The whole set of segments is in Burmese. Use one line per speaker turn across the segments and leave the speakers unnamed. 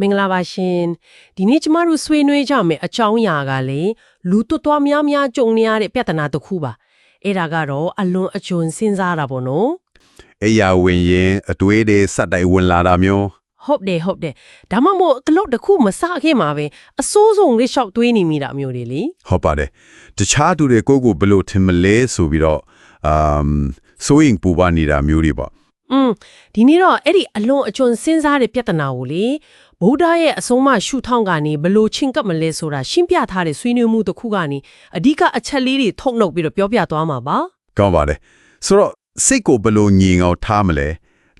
မင်္ဂလာပါရှင်ဒီနေ့ကျမတို့ဆွေးနွေးကြမယ်အကြောင်းအရာကလေလူတွတ်တွားများများကြုံနေရတဲ့ပြဿနာတစ်ခုပါအဲ့ဒါကတော့အလွန်အကျွံစဉ်းစားတာပေါ့နော်
အဲ့ရဝင်ရင်အတွေးတွေစက်တိုင်ဝင်လာတာမျိုး
ဟုတ်တယ်ဟုတ်တယ်ဒါမှမဟုတ်ကလုတ်တစ်ခုမစခင်မှာပဲအစိုးဆုံးလေးရှောက်တွေးနေမိတာမျိုးတွေလေ
ဟုတ်ပါတယ်တခြားသူတွေကိုယ့်ကိုဘယ်လို့ထင်မလဲဆိုပြီးတော့အမ်ဆိုရင်ပူပါနေတာမျိုးတွေပေါ့
อืมဒီနေ့တော့အဲ့ဒီအလွန်အကျွံစဉ်းစားတဲ့ပြဿနာကိုလေဗုဒ္ဓရဲ့အဆုံးအမရှုထောင့်ကနေဘလို့ချင်းကပ်မလဲဆိုတာရှင်းပြထားတဲ့ဆွေးနွေးမှုတစ်ခုကနေအဓိကအချက်လေးတွေထုတ်နှုတ်ပြီးတော့ပြောပြသွားမှာပါ
ကောင်းပါတယ်ဆိုတော့စိတ်ကိုဘယ်လို့ညင်အောင်ထားမလဲ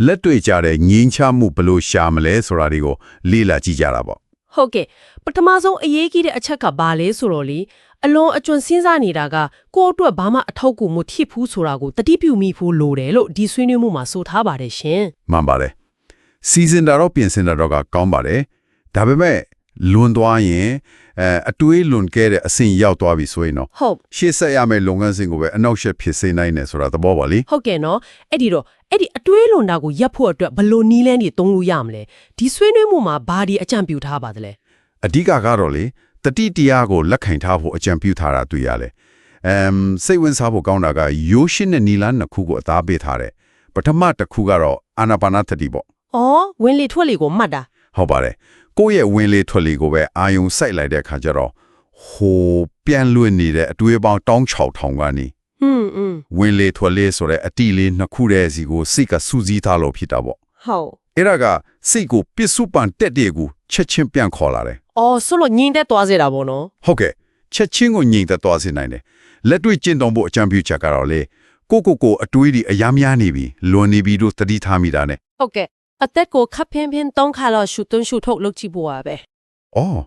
လက်တွေ့ကြတဲ့ငင်းချမှုဘယ်လို့ရှာမလဲဆိုတာတွေကိုလေ့လာကြည့်ကြတာပေါ့
ဟုတ်ကဲ့ပထမဆုံးအရေးကြီးတဲ့အချက်ကဘာလဲဆိုတော့လေ အလွန်အကျွံစဉ်းစားနေတာကကိုယ့်အတွက်ဘာမှအထောက်အကူမဖြစ်ဘူးဆိုတာကိုတတိပြုမိဖို့လိုတယ်လို့ဒီဆွေးနွေးမှုမှာဆိုထားပါတယ်ရှင်
မှန်ပါတယ်စီစဉ်တာတော့ပြင်ဆင်တာတော့ကကောင်းပါတယ်ဒါပေမဲ့လွန်သွားရင်အဲအတွေးလွန်ခဲ့တဲ့အဆင့်ရောက်သွားပြီဆိုရင်တော့
ဟုတ်
ရှေ့ဆက်ရမယ့်လုပ်ငန်းစဉ်ကိုပဲအနောက်ရှက်ဖြစ်စေနိုင်တယ်ဆိုတာသဘောပါလေ
ဟုတ်ကဲ့နော်အဲ့ဒီတော့အဲ့ဒီအတွေးလွန်တာကိုရပ်ဖို့အတွက်ဘယ်လိုနီးလန်းတွေသုံးလို့ရမလဲဒီဆွေးနွေးမှုမှာဘာဒီအကြံပြုထားပါသလဲ
အဓိကကတော့လေ တတိတရားကိုလက်ခံထားဖို့အကြံပြုထားတာတွေ့ရလဲအမ်စိတ်ဝင်စားဖို့ကောင်းတာကရိုးရှင်းတဲ့နီလန်းနှစ်ခုကိုအသားပေးထားတယ်ပထမတစ်ခုကတော့အာနာပါနသတိပေါ့
အော်ဝင်လေထွက်လေကိုမှတ်တာ
ဟုတ်ပါတယ်ကိုယ့်ရဲ့ဝင်လေထွက်လေကိုပဲအာယုံစိုက်လိုက်တဲ့အခါကျတော့ဟိုပြန်လွင့်နေတဲ့အတွေးပေါင်းတောင်းချောက်ထောင်ကနေ
ဟွန်းဟွန်း
ဝင်လေထွက်လေဆိုတဲ့အတိလေးနှစ်ခုတည်းစီကိုစိတ်ကစူးစီးထားလို့ဖြစ်တာပေါ့
ဟုတ်
အဲ့ဒါကစိတ်ကိုပစ္စုပန်တက်တဲ့ကိုချက်ချင်းပြန်ခေါ်လာတယ်
အော်ဆိုလို့ညင်းတဲ့သွားစေတာပေါ့နော်
ဟုတ်ကဲ့ချက်ချင်းကိုညင်သက်သွားစေနိုင်တယ်လက်တွေ့ကျင့်သုံးဖို့အကြံပြုချက်ကတော့လေကိုကိုကိုအတွေးဒီအများများနေပြီလွန်နေပြီလို့သတိထားမိတာနဲ့
ဟုတ်ကဲ့အသက်ကိုခပ်ဖင်းဖင်းသုံးခါလောက်ရှူသွင်းရှူထုတ်လုပ်ကြည့်ဖို့ပါပဲ
အော်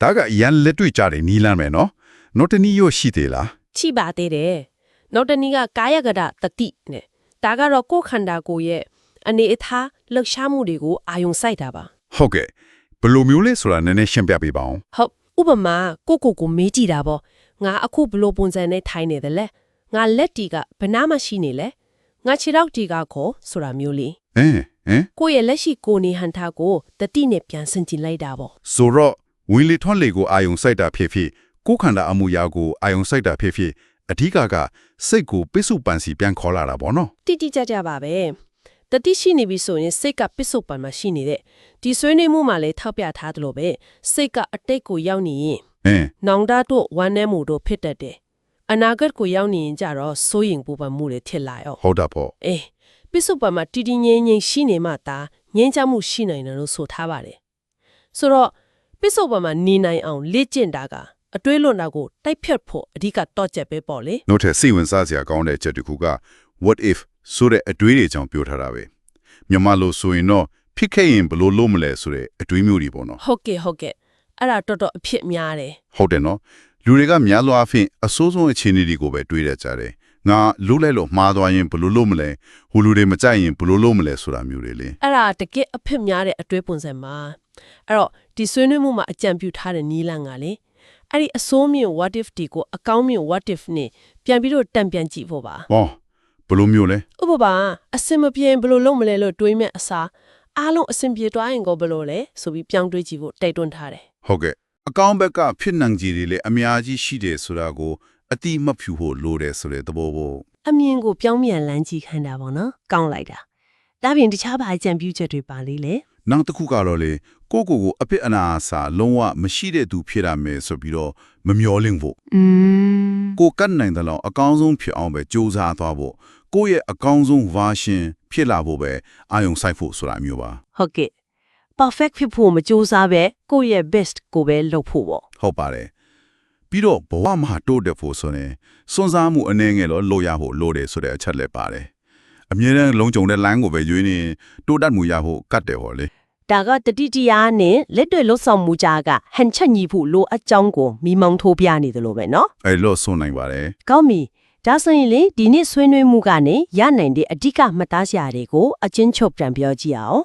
ဒါကရန်လက်တွေ့ကြတယ်နီးလန်းမယ်နော်နော်တနီးရရှိသေးလား
ချိပါသေးတယ်နောက်တစ်နည်းကကာယကဒတတိနဲ့ဒါကတော့ကိုယ်ခန္ဓာကိုယ်ရဲ့အနေအထားလှုပ်ရှားမှုတွေကိုအာယုံစိုက်တာပါ
ဟုတ်ကဲ့ ဘယ်လိုမျိုးလဲဆိုတာနည်းနည်းရှင်းပြပေးပါအောင်
ဟုတ်ဥပမာကိုကိုကိုမေးကြည့်တာပေါ့ငါအခုဘလို့ပုံစံနဲ့ထိုင်နေတယ်လဲငါလက်တီကဘနားမှရှိနေလဲငါခြေထောက်တီကခေါ်ဆိုတာမျိုးလေ
အင်းဟင်
ကိုယ့်ရဲ့လက်ရှိကိုယ်နေဟန်ထားကိုတတိနဲ့ပြန်ဆင်ကျင်လိုက်တာပေါ့
ဆိုတော့ဝင်လေထွန်းလေကိုအာယုံစိုက်တာဖြစ်ဖြစ်ကိုယ်ခန္ဓာအမှုရာကိုအာယုံစိုက်တာဖြစ်ဖြစ်အဓိကကစိတ်ကိုပစ္စုပန်စီပြန်ခေါ်လာတာပေါ့နော်
တိတိကျကျပါပဲ တတိရှိနေပြီဆိုရင်စိတ်ကပစ္စုပန်မှာရှိနေတဲ့ဒီဆွေးနွေးမှုမှာလည်းထောက်ပြထားသလိုပဲစိတ်ကအတိတ်ကိုရောက်နေရင်
အင်း
နောင်တတို့ဝမ်းနည်းမှုတို့ဖြစ်တတ်တယ်အနာဂတ်ကိုရောက်နေရင်ကြတော့စိုးရင်ပူပန်မှုတွေထစ်လာရော
ဟုတ်တာပေါ့
အေးပစ္စုပန်မှာတည်တည်ငြိမ်ငြိမ်ရှိနေမှသာငြိမ်းချမ်းမှုရှိနိုင်တယ်လို့ဆိုထားပါတယ်ဆိုတော့ပစ္စုပန်မှာနေနိုင်အောင်လေ့ကျင့်တာကအတွေးလွန်တာကိုတိုက်ဖြတ်ဖို့အဓိကတော့ချက်ပဲပေါ့လေ
နောက်ထပ်စိတ်ဝင်စားစရာကောင်းတဲ့ချက်တစ်ခုက what if ဆိုတဲ့အတွေးတွေကြောင့်ပြောထားတာပဲမြန်မာလိုဆိုရင်တော့ဖြစ်ခဲ့ရင်ဘယ်လိုလုပ်မလဲဆိုတဲ့အတွေးမျိုးတွေပေါ့နော်
ဟုတ်ကဲ့ဟုတ်ကဲ့အဲ့ဒါတော်တော်အဖြစ်များတယ်
ဟုတ်တယ်နော်လူတွေကများသောအားဖြင့်အစိုးဆုံးအခြေအနေတွေကိုပဲတွေးရကြတယ်ငါလုံးလိုက်လို့မှားသွားရင်ဘယ်လိုလုပ်မလဲဟိုလူတွေမကြိုက်ရင်ဘယ်လိုလုပ်မလဲဆိုတာမျိုးတွေလေ
အဲ့ဒါတကယ်အဖြစ်များတဲ့အတွေးပုံစံမှာအဲ့တော့ဒီဆွေးနွေးမှုမှာအကြံပြုထားတဲ့နီးလန်းကလေအဲ့ဒီအစိုးမြင့် what if ဒီကိုအကောင်းမြင့် what if နဲ့ပြန်ပြီးတော့တံပြန်ကြည့်ဖို့ပါ
ဟော ဘယ်လိုမျိုးလဲ
ဥပမာအစင်မပြေရင်ဘယ်လိုလုပ်မလဲလို့တွေးမဲ့အစားအားလုံးအစင်ပြေသွားရင်ကိုဘယ်လိုလဲဆိုပြီးပြောင်းတွေးကြည့်ဖို့တိုက်တွန်းထားတယ်
ဟုတ်ကဲ့အကောင့်ဘက်ကဖြစ်နိုင်ကြီးတွေလည်းအများကြီးရှိတယ်ဆိုတာကိုအတိမဖြူဖို့လိုတယ်ဆိုတဲ့သဘောပေါ့
အမြင်ကိုပြောင်းပြန်လန်းကြည့်ခိုင်းတာပေါ့နော်ကောင်းလိုက်တာဒါပြင်တခြားဘာအကြံပြုချက်တွေပါလေးလေ
နောက်တစ်ခုကတော့လေကိုကိုကိုအပစ်အနာအစာလုံးဝမရှိတဲ့သူဖြစ်ရမယ်ဆိုပြီးတော့မမျောလင့်ဖို့
อืม
ကိုကတ်နိုင်တဲ့လောက်အကောင်းဆုံးဖြစ်အောင်ပဲစူးစမ်းသွားဖို့ ကိုယ့်ရဲ့အကောင်းဆုံး version ဖြစ်လာဖို့ပဲအာယုံစိုက်ဖို့ဆိုတာမျိုးပါ
ဟုတ်ကဲ့ perfect ဖြစ်ဖို့မကြိုးစားပဲကိုယ့်ရဲ့ best ကိုပဲလုပ်ဖို့ပေါ့
ဟုတ်ပါတယ်ပြီးတော့ဘဝမှာတိုးတက်ဖို့ဆိုရင်စွန့်စားမှုအနေငယ်လို့လိုရဖို့လိုတယ်ဆိုတဲ့အချက်လည်းပါတယ်အမြဲတမ်းလုံးကြုံတဲ့ line ကိုပဲရွေးနေတိုးတက်မှုရဖို့ကတ်တယ်ဟောလေ
ဒါကတတိတရားနဲ့လက်တွေ့လှုပ်ဆောင်မှုကြားကဟန်ချက်ညီဖို့လိုအပ်ကြောင်းကိုမိမောင်းထိုးပြနေတယ်လို့ပဲเนาะ
အဲ့လို့ဆုံးနိုင်ပါတယ်
ကောင်းပြီ ဒါဆိုရင်လေဒီနေ့ဆွေးနွေးမှုကနေရနိုင်တဲ့အဓိကမှတ်သားစရာတွေကိုအချင်းချုပ်ပြန်ပြောကြည့်အောင်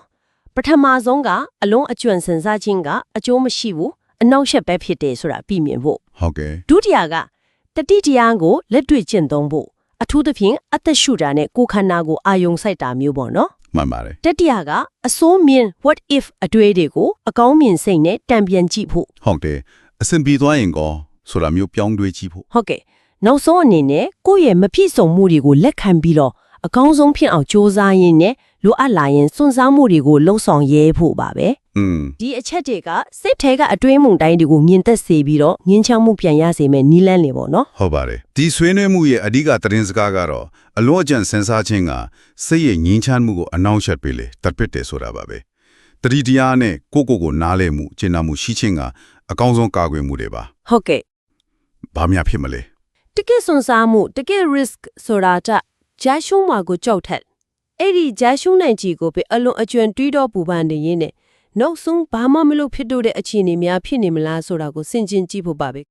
ပထမဆုံးကအလုံးအကျွမ်းစင်စားခြင်းကအကျိုးမရှိဘူးအနောက်ရှက်ပဲဖြစ်တယ်ဆိုတာပြီးမြင်ဖို့
ဟုတ်ကဲ့
ဒုတိယကတတိတရားကိုလက်တွေ့ကျင့်သုံးဖို့အထူးသဖြင့်အသက်ရှူတာနဲ့ကိုယ်ခန္ဓာကိုအာယုံစိုက်တာမျိုးပေါ့နော်
မှန်ပါတယ်
တတိယကအစိုးမြင် what if အတွေ့တွေကိုအကောင်းမြင်စိတ်နဲ့တံပြန်ကြည့်ဖို့
ဟုတ်တယ်အဆင်ပြေသွားရင်ကောဆိုတာမျိုးပြောင်းတွေးကြည့်ဖို့
ဟုတ်ကဲ့ နောက်ဆုံးအနေနဲ့ကိုယ့်ရဲ့မဖြစ်စုံမှုတွေကိုလက်ခံပြီးတော့အကောင်းဆုံးဖြစ်အောင်စ조사ရင်းနဲ့လိုအပ်လာရင်စွန့်စားမှုတွေကိုလှုံ့ဆော်ရဲဖို့ပါပဲ
อืม
ဒီအချက်တွေကစိတ်ထဲကအတွေးမှုတိုင်းတွေကိုမြင်သက်စေပြီးတော့ငင်းချမ်းမှုပြန်ရစေမယ်နီးလန်းနေပေါ့နော်
ဟုတ်ပါတယ်ဒီဆွေးနွေးမှုရဲ့အဓိကသတင်းစကားကတော့အလွန်အကျန်စင်စားခြင်းကစိတ်ရဲ့ငြင်းချမ်းမှုကိုအနှောင့်အယှက်ပေးလေတတ်ပစ်တယ်ဆိုတာပါပဲတတိတရားနဲ့ကိုယ့်ကိုယ်ကိုနားလည်မှုကျင့်နာမှုရှိခြင်းကအကောင်းဆုံးကာကွယ်မှုတွေပါ
ဟုတ်ကဲ့
ဘာများဖြစ်မလဲ
တကယ်စွန့်စားမှုတကယ် risk ဆိုတာတဂျာရှုံးမှာကိုကြောက်ထက်အဲ့ဒီဂျာရှုံးနိုင်ချီကိုပဲအလွန်အကျွံတွေးတော့ပူပန်နေရင်းနဲ့နောက်ဆုံးဘာမှမလုပ်ဖြစ်တော့တဲ့အခြေအနေများဖြစ်နေမလားဆိုတာကိုစဉ်းကျင်ကြည့်ဖို့ပါပဲ